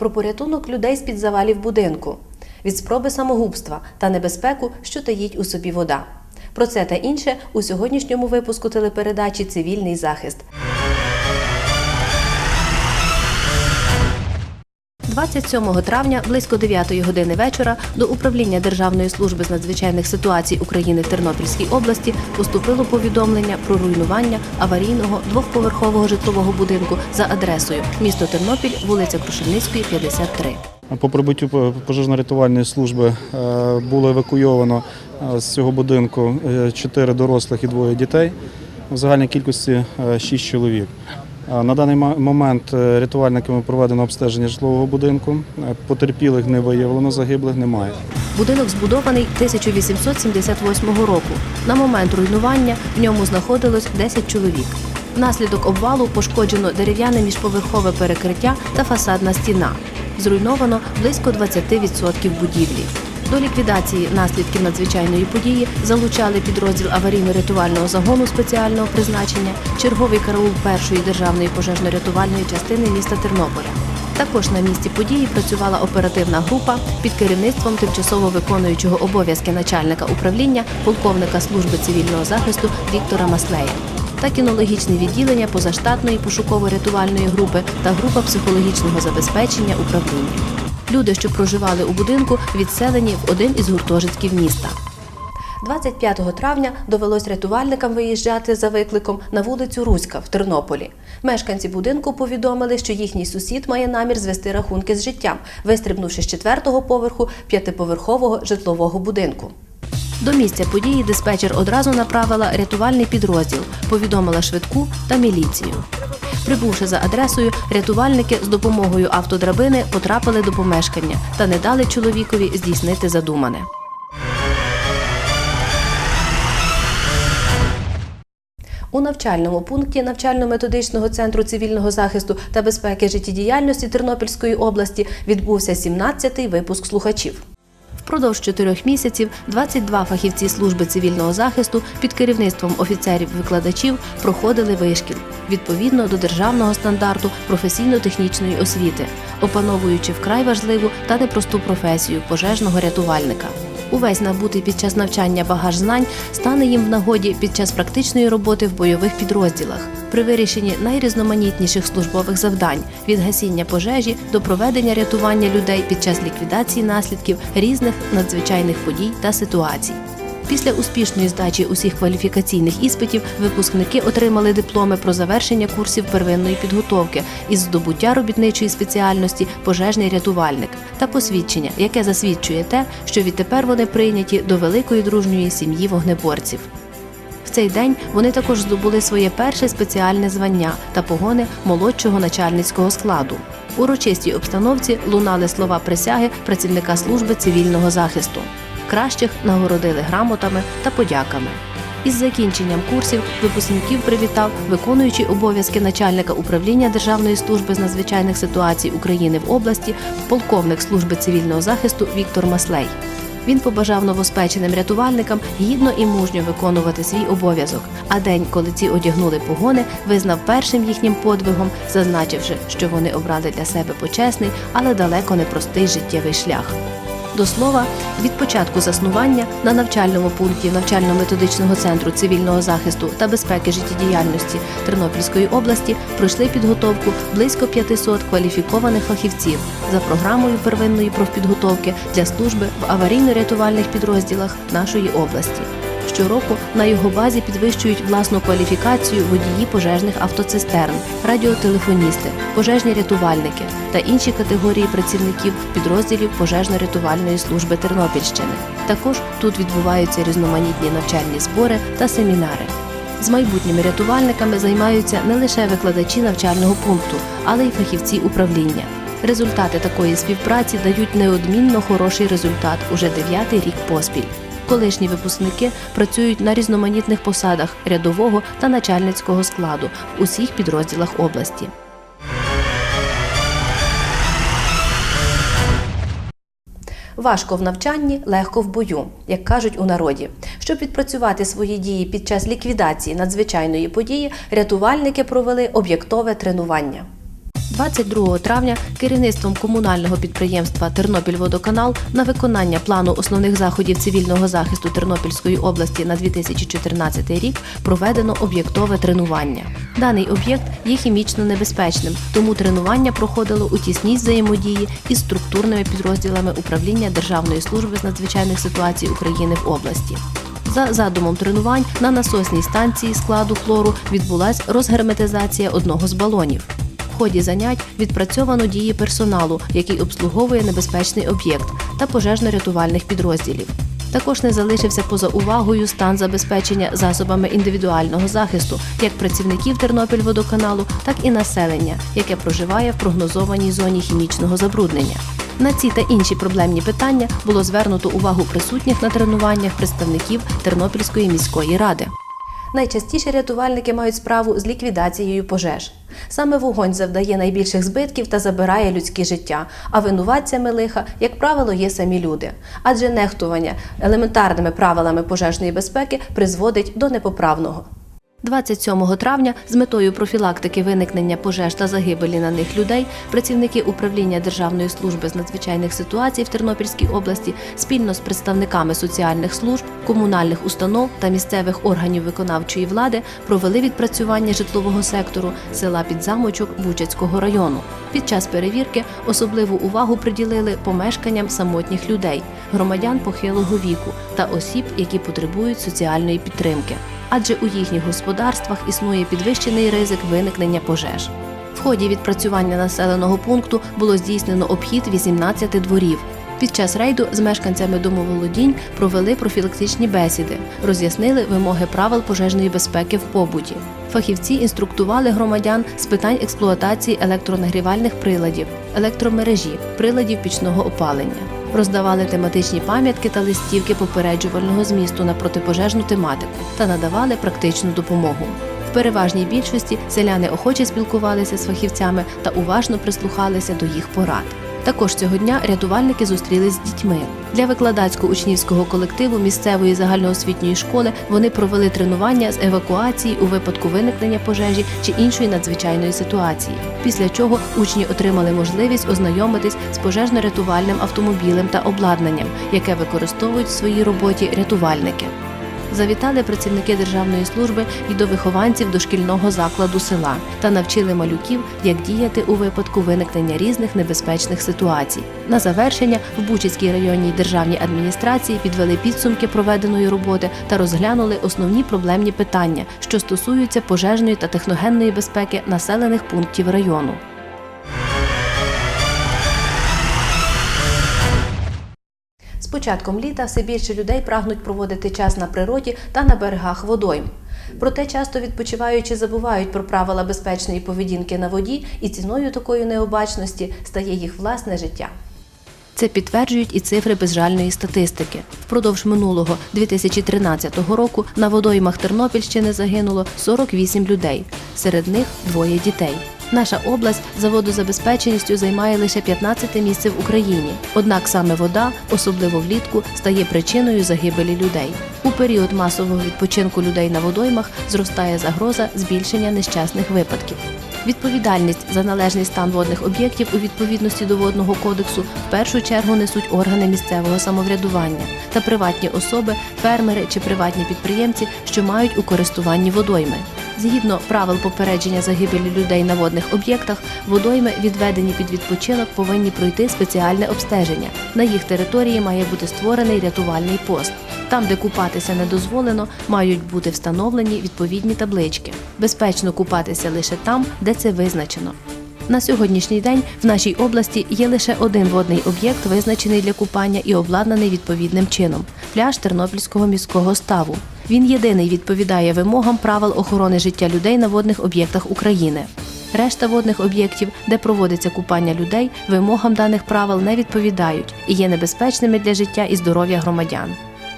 про порятунок людей з-під завалів будинку, від спроби самогубства та небезпеку, що таїть у собі вода. Про це та інше у сьогоднішньому випуску телепередачі Цивільний захист. 27 травня близько 9 години вечора до управління Державної служби з надзвичайних ситуацій України в Тернопільській області поступило повідомлення про руйнування аварійного двохповерхового житлового будинку за адресою місто Тернопіль, вулиця Крушельницької, 53. По прибуттю пожежно-рятувальної служби е, було евакуйовано е, з цього будинку е, чотири дорослих і двоє дітей. В загальній кількості шість чоловік. На даний момент е, рятувальниками проведено обстеження житлового будинку. Е, Потерпілих не виявлено, загиблих немає. Будинок збудований 1878 року. На момент руйнування в ньому знаходилось 10 чоловік. Внаслідок обвалу пошкоджено дерев'яне міжповерхове перекриття та фасадна стіна. Зруйновано близько 20% будівлі. До ліквідації наслідків надзвичайної події залучали підрозділ аварійно-рятувального загону спеціального призначення, черговий караул першої державної пожежно-рятувальної частини міста Тернополя. Також на місці події працювала оперативна група під керівництвом тимчасово виконуючого обов'язки начальника управління полковника служби цивільного захисту Віктора Маслея та кінологічне відділення позаштатної пошуково-рятувальної групи та група психологічного забезпечення управління. Люди, що проживали у будинку, відселені в один із гуртожитків міста. 25 травня довелось рятувальникам виїжджати за викликом на вулицю Руська в Тернополі. Мешканці будинку повідомили, що їхній сусід має намір звести рахунки з життям, вистрибнувши з четвертого поверху п'ятиповерхового житлового будинку. До місця події диспетчер одразу направила рятувальний підрозділ, повідомила швидку та міліцію. Прибувши за адресою, рятувальники з допомогою автодрабини потрапили до помешкання та не дали чоловікові здійснити задумане. У навчальному пункті навчально-методичного центру цивільного захисту та безпеки життєдіяльності Тернопільської області відбувся 17-й випуск слухачів. Впродовж чотирьох місяців 22 фахівці служби цивільного захисту під керівництвом офіцерів-викладачів проходили вишкіл відповідно до державного стандарту професійно-технічної освіти, опановуючи вкрай важливу та непросту професію пожежного рятувальника. Увесь набутий під час навчання багаж знань стане їм в нагоді під час практичної роботи в бойових підрозділах при вирішенні найрізноманітніших службових завдань від гасіння пожежі до проведення рятування людей під час ліквідації наслідків різних надзвичайних подій та ситуацій. Після успішної здачі усіх кваліфікаційних іспитів випускники отримали дипломи про завершення курсів первинної підготовки із здобуття робітничої спеціальності пожежний рятувальник та посвідчення, яке засвідчує те, що відтепер вони прийняті до великої дружньої сім'ї вогнеборців. В цей день вони також здобули своє перше спеціальне звання та погони молодшого начальницького складу. У урочистій обстановці лунали слова присяги працівника служби цивільного захисту. Кращих нагородили грамотами та подяками. Із закінченням курсів випускників привітав виконуючий обов'язки начальника управління Державної служби з надзвичайних ситуацій України в області, полковник служби цивільного захисту Віктор Маслей. Він побажав новоспеченим рятувальникам гідно і мужньо виконувати свій обов'язок. А день, коли ці одягнули погони, визнав першим їхнім подвигом, зазначивши, що вони обрали для себе почесний, але далеко не простий життєвий шлях. До слова, від початку заснування на навчальному пункті навчально-методичного центру цивільного захисту та безпеки життєдіяльності Тернопільської області пройшли підготовку близько 500 кваліфікованих фахівців за програмою первинної профпідготовки для служби в аварійно-рятувальних підрозділах нашої області. Щороку на його базі підвищують власну кваліфікацію водії пожежних автоцистерн, радіотелефоністи, пожежні рятувальники та інші категорії працівників підрозділів пожежно-рятувальної служби Тернопільщини. Також тут відбуваються різноманітні навчальні збори та семінари. З майбутніми рятувальниками займаються не лише викладачі навчального пункту, але й фахівці управління. Результати такої співпраці дають неодмінно хороший результат уже дев'ятий рік поспіль. Колишні випускники працюють на різноманітних посадах рядового та начальницького складу в усіх підрозділах області. Важко в навчанні, легко в бою, як кажуть у народі. Щоб відпрацювати свої дії під час ліквідації надзвичайної події, рятувальники провели об'єктове тренування. 22 травня керівництвом комунального підприємства Тернопільводоканал на виконання плану основних заходів цивільного захисту Тернопільської області на 2014 рік проведено об'єктове тренування. Даний об'єкт є хімічно небезпечним, тому тренування проходило у тісній взаємодії із структурними підрозділами управління Державної служби з надзвичайних ситуацій України в області. За задумом тренувань на насосній станції складу хлору відбулася розгерметизація одного з балонів. Ході занять відпрацьовано дії персоналу, який обслуговує небезпечний об'єкт, та пожежно-рятувальних підрозділів. Також не залишився поза увагою стан забезпечення засобами індивідуального захисту як працівників Тернопільводоканалу, так і населення, яке проживає в прогнозованій зоні хімічного забруднення. На ці та інші проблемні питання було звернуто увагу присутніх на тренуваннях представників Тернопільської міської ради. Найчастіше рятувальники мають справу з ліквідацією пожеж. Саме вогонь завдає найбільших збитків та забирає людські життя, а винуватцями лиха, як правило, є самі люди. Адже нехтування елементарними правилами пожежної безпеки призводить до непоправного. 27 травня з метою профілактики виникнення пожеж та загибелі на них людей працівники управління Державної служби з надзвичайних ситуацій в Тернопільській області спільно з представниками соціальних служб, комунальних установ та місцевих органів виконавчої влади провели відпрацювання житлового сектору села Підзамочок Бучацького району. Під час перевірки особливу увагу приділили помешканням самотніх людей, громадян похилого віку та осіб, які потребують соціальної підтримки адже у їхніх господарствах існує підвищений ризик виникнення пожеж. В ході відпрацювання населеного пункту було здійснено обхід 18 дворів. Під час рейду з мешканцями домоволодінь провели профілактичні бесіди, роз'яснили вимоги правил пожежної безпеки в побуті. Фахівці інструктували громадян з питань експлуатації електронагрівальних приладів, електромережі, приладів пічного опалення. Роздавали тематичні пам'ятки та листівки попереджувального змісту на протипожежну тематику та надавали практичну допомогу. В переважній більшості селяни охоче спілкувалися з фахівцями та уважно прислухалися до їх порад. Також цього дня рятувальники зустрілись з дітьми. Для викладацько-учнівського колективу місцевої загальноосвітньої школи вони провели тренування з евакуації у випадку виникнення пожежі чи іншої надзвичайної ситуації. Після чого учні отримали можливість ознайомитись з пожежно-рятувальним автомобілем та обладнанням, яке використовують в своїй роботі рятувальники. Завітали працівники державної служби і до вихованців дошкільного закладу села та навчили малюків, як діяти у випадку виникнення різних небезпечних ситуацій. На завершення в Бучицькій районній державній адміністрації підвели підсумки проведеної роботи та розглянули основні проблемні питання, що стосуються пожежної та техногенної безпеки населених пунктів району. Початком літа все більше людей прагнуть проводити час на природі та на берегах водойм. Проте часто відпочиваючи забувають про правила безпечної поведінки на воді, і ціною такої необачності стає їх власне життя. Це підтверджують і цифри безжальної статистики. Впродовж минулого 2013 року на водоймах Тернопільщини загинуло 48 людей, серед них двоє дітей. Наша область за водозабезпеченістю займає лише 15 місце в Україні. Однак саме вода, особливо влітку, стає причиною загибелі людей. У період масового відпочинку людей на водоймах зростає загроза збільшення нещасних випадків. Відповідальність за належний стан водних об'єктів у відповідності до водного кодексу в першу чергу несуть органи місцевого самоврядування та приватні особи, фермери чи приватні підприємці, що мають у користуванні водойми. Згідно правил попередження загибелі людей на водних об'єктах, водойми, відведені під відпочинок, повинні пройти спеціальне обстеження. На їх території має бути створений рятувальний пост. Там, де купатися не дозволено, мають бути встановлені відповідні таблички. Безпечно купатися лише там, де це визначено. На сьогоднішній день в нашій області є лише один водний об'єкт, визначений для купання і обладнаний відповідним чином пляж Тернопільського міського ставу. Він єдиний відповідає вимогам правил охорони життя людей на водних об'єктах України. Решта водних об'єктів, де проводиться купання людей, вимогам даних правил не відповідають і є небезпечними для життя і здоров'я громадян.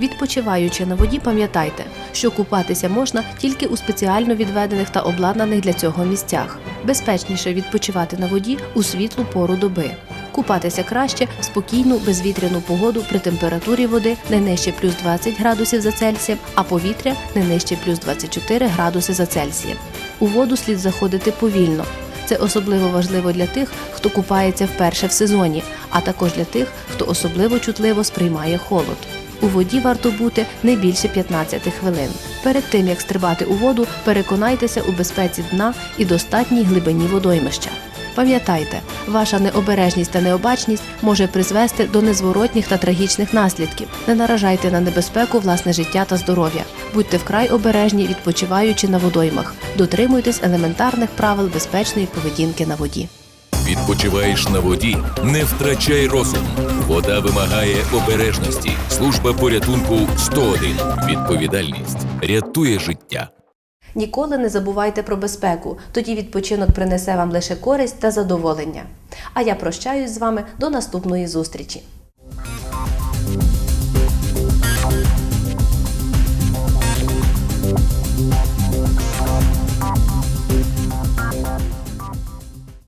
Відпочиваючи на воді, пам'ятайте, що купатися можна тільки у спеціально відведених та обладнаних для цього місцях. Безпечніше відпочивати на воді у світлу пору доби. Купатися краще в спокійну безвітряну погоду при температурі води не нижче плюс 20 градусів за Цельсієм, а повітря не нижче плюс 24 градуси за Цельсієм. У воду слід заходити повільно. Це особливо важливо для тих, хто купається вперше в сезоні, а також для тих, хто особливо чутливо сприймає холод. У воді варто бути не більше 15 хвилин. Перед тим як стрибати у воду, переконайтеся у безпеці дна і достатній глибині водоймища. Пам'ятайте, ваша необережність та необачність може призвести до незворотніх та трагічних наслідків. Не наражайте на небезпеку власне життя та здоров'я. Будьте вкрай обережні, відпочиваючи на водоймах. Дотримуйтесь елементарних правил безпечної поведінки на воді. Відпочиваєш на воді, не втрачай розум. Вода вимагає обережності. Служба порятунку 101. Відповідальність рятує життя. Ніколи не забувайте про безпеку, тоді відпочинок принесе вам лише користь та задоволення. А я прощаюсь з вами до наступної зустрічі.